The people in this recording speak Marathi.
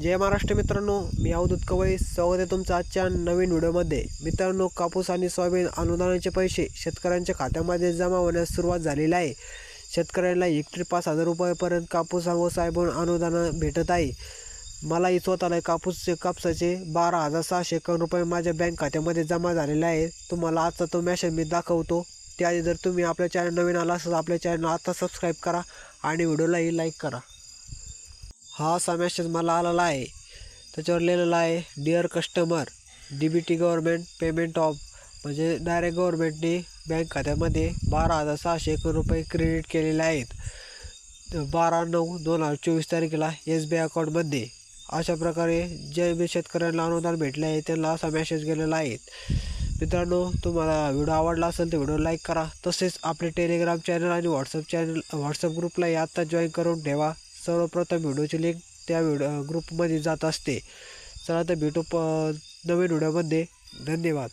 जय महाराष्ट्र मित्रांनो मी अवधूत कवळी स्वागत आहे तुमचं आजच्या नवीन व्हिडिओमध्ये. मित्रांनो कापूस आणि सोयाबीन अनुदानाचे पैसे शेतकऱ्यांच्या खात्यामध्ये जमा होण्यास सुरुवात झालेली आहे. शेतकऱ्यांना हेक्टरी पाच हजार रुपयापर्यंत कापूस व सोयाबीन अनुदान भेटत आहे. मलाही स्वतःला कापूसचे कापसाचे बारा हजार सहाशे एकावन्न रुपये माझ्या बँक खात्यामध्ये जमा झालेले आहे. तुम्हाला आजचा तो मॅसेज मी दाखवतो. त्याआधी जर तुम्ही आपल्या चॅनल नवीन आला असाल आपल्या चॅनल आता सबस्क्राईब करा आणि व्हिडिओलाही लाईक करा. हा असा मेसेज मला आलेला आहे. त्याच्यावर लिहिलेलं आहे dear customer D B T government payment of म्हणजे डायरेक्ट गव्हर्मेंटने बँक खात्यामध्ये बारा हजार सहाशे एक रुपये क्रेडिट केलेले आहेत. बारा नऊ दोन हजार चोवीस तारखेला एस बी आय अकाउंटमध्ये अशा प्रकारे जे बी शेतकऱ्यांना अनुदान भेटले आहे त्यांना असा मेसेज गेलेला आहे. मित्रांनो तुम्हाला व्हिडिओ आवडला असेल तर व्हिडिओ लाईक करा. तसेच आपले टेलिग्राम चॅनल आणि व्हॉट्सअप चॅनल व्हॉट्सअप ग्रुपलाही आत्ता जॉईन करून ठेवा. सर्वप्रथम व्हिडिओची लिंक त्या व्हिडिओ ग्रुपमध्ये जात असते. चला तर भेटू प नवीन व्हिडिओमध्ये धन्यवाद.